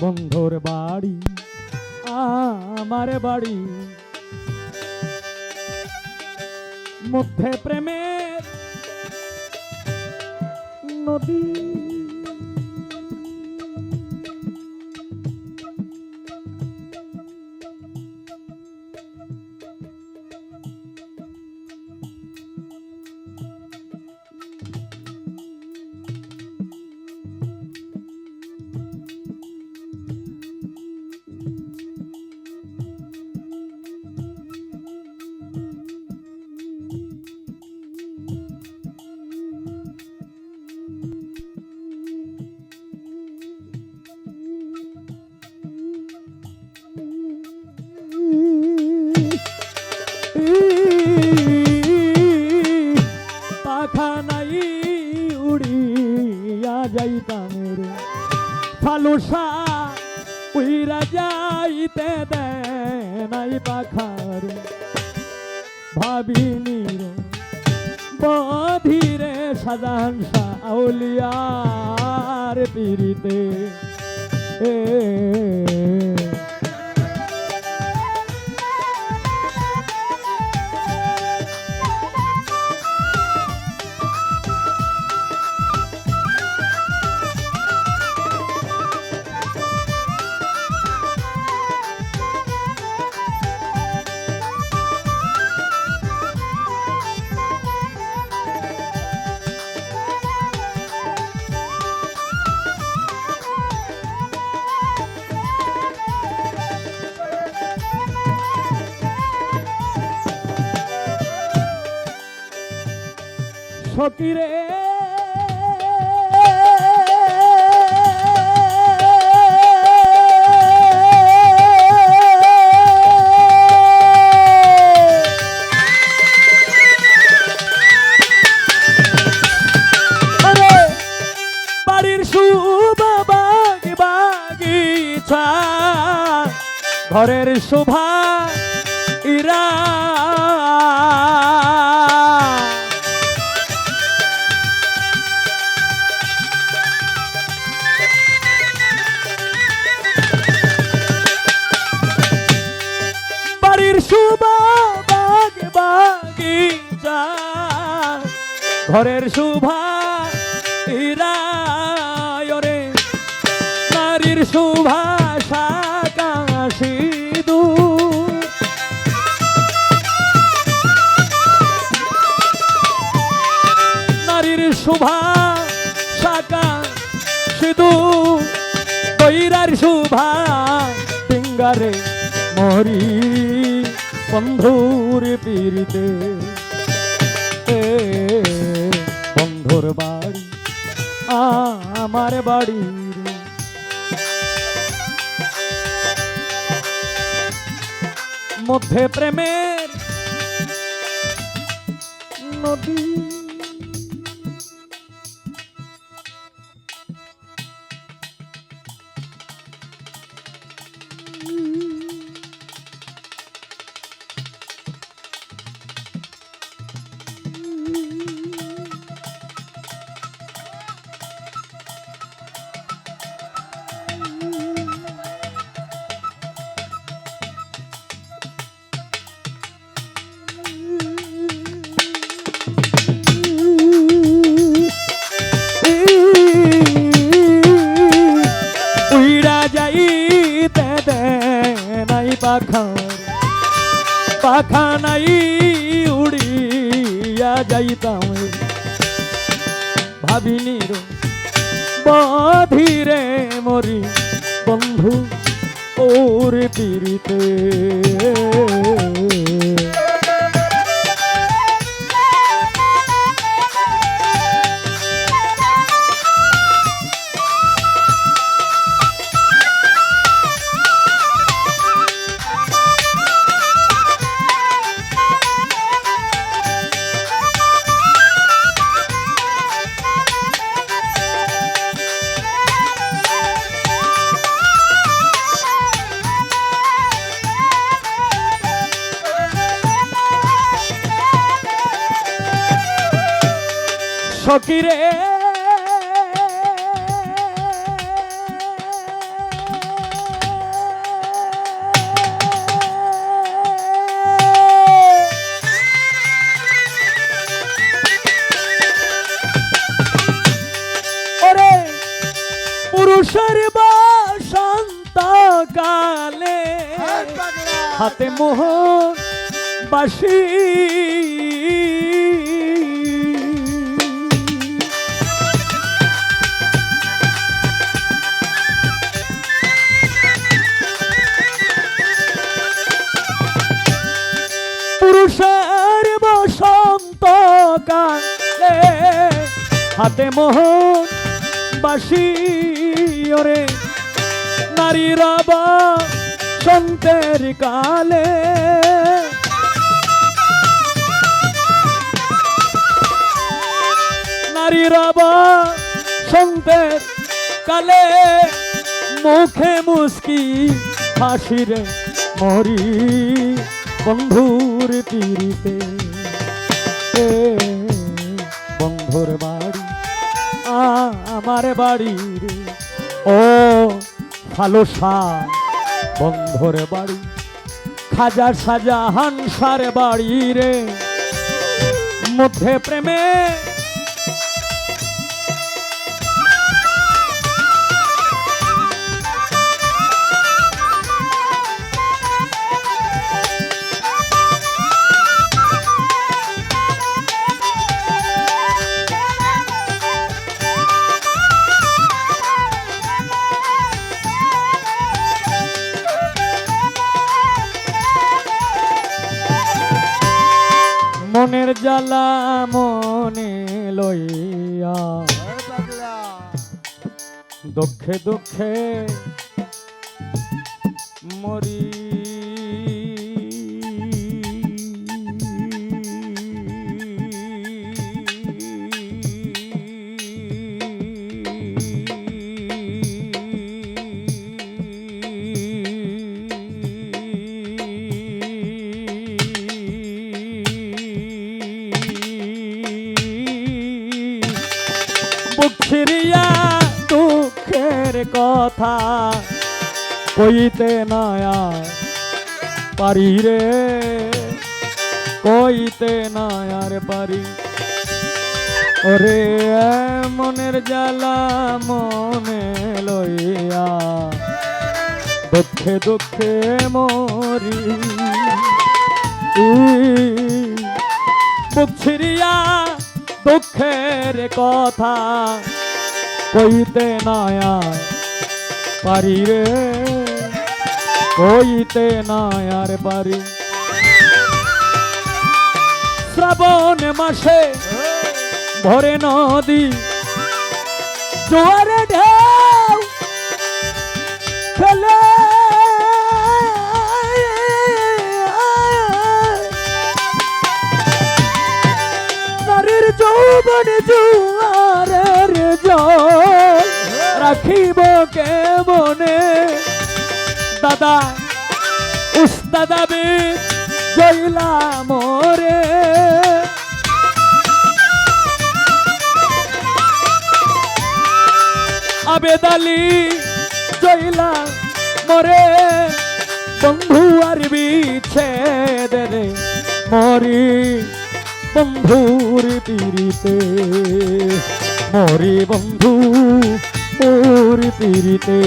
বন্ধুর বাড়ি আমার বাড়ি। মধ্যে প্রেমের নদী পাখা নাই উড়িয়া যাইতাম রে। ফালুসা, উইরা যাইতে দে নাই পাখার। ভাবিনি বধিরে সাজান আউলিয়ার পিরিতে এ বাগিচা ঘরের শোভা ইরা। ঘরের শুভা ইরায়রে নারীর শোভা, সাকাশি দূর। নারীর শুভা শাকা সিধু তৈরার শোভা পিঙ্গারে মরি বন্ধুর পিরিতে বন্ধুর বাড়ি আমার বাড়ি। মধ্যে প্রেমের নদী পাখার পাখা নাই উড়িয়া যাইতাম ভাবিনি বধিরে মরি বন্ধু ওর পিরিতে সকিরে হ্যাঁ, হাতে মোহ বাসী। কালে হাতে মোহন বাসি, ওরে নারীরা বা সন্তের কালে। নারীরা বা সন্তের কালে মুখে মুস্কি হাসিরে মরি বন্ধুর তীরিতে বন্ধুর বাড়ি আমার বাড়ি রে। ও, ভালো বন্ধুর বাড়ি খাজার সাজা হানসার বাড়ি রে। মধ্যে প্রেমে মনের জ্বালা মনে লইয়া। দুঃখে দুঃখে মরি বুখিরিয়া দুঃখের কথা কইতে নয়া পারি রে, কইতে নয়ার পারি। ওরে মনের জ্বালা মনে লইয়া দুঃখে দুঃখে মরি। বুঝিয়া দুঃখের কথা কইতে নয়া পারি রে। কইতে নয়ার পারি। শ্রাবণ মাসে ভরে নদী জোয়ারে ঢেউ ফেলে যৌবন জুয়ারের জল রাখিব কে মনে দাদা উস্তাদাবি জইলা মোরে। আবেদালি বন্ধুর পিড়িতে মরে বন্ধু ওর তীরিতে।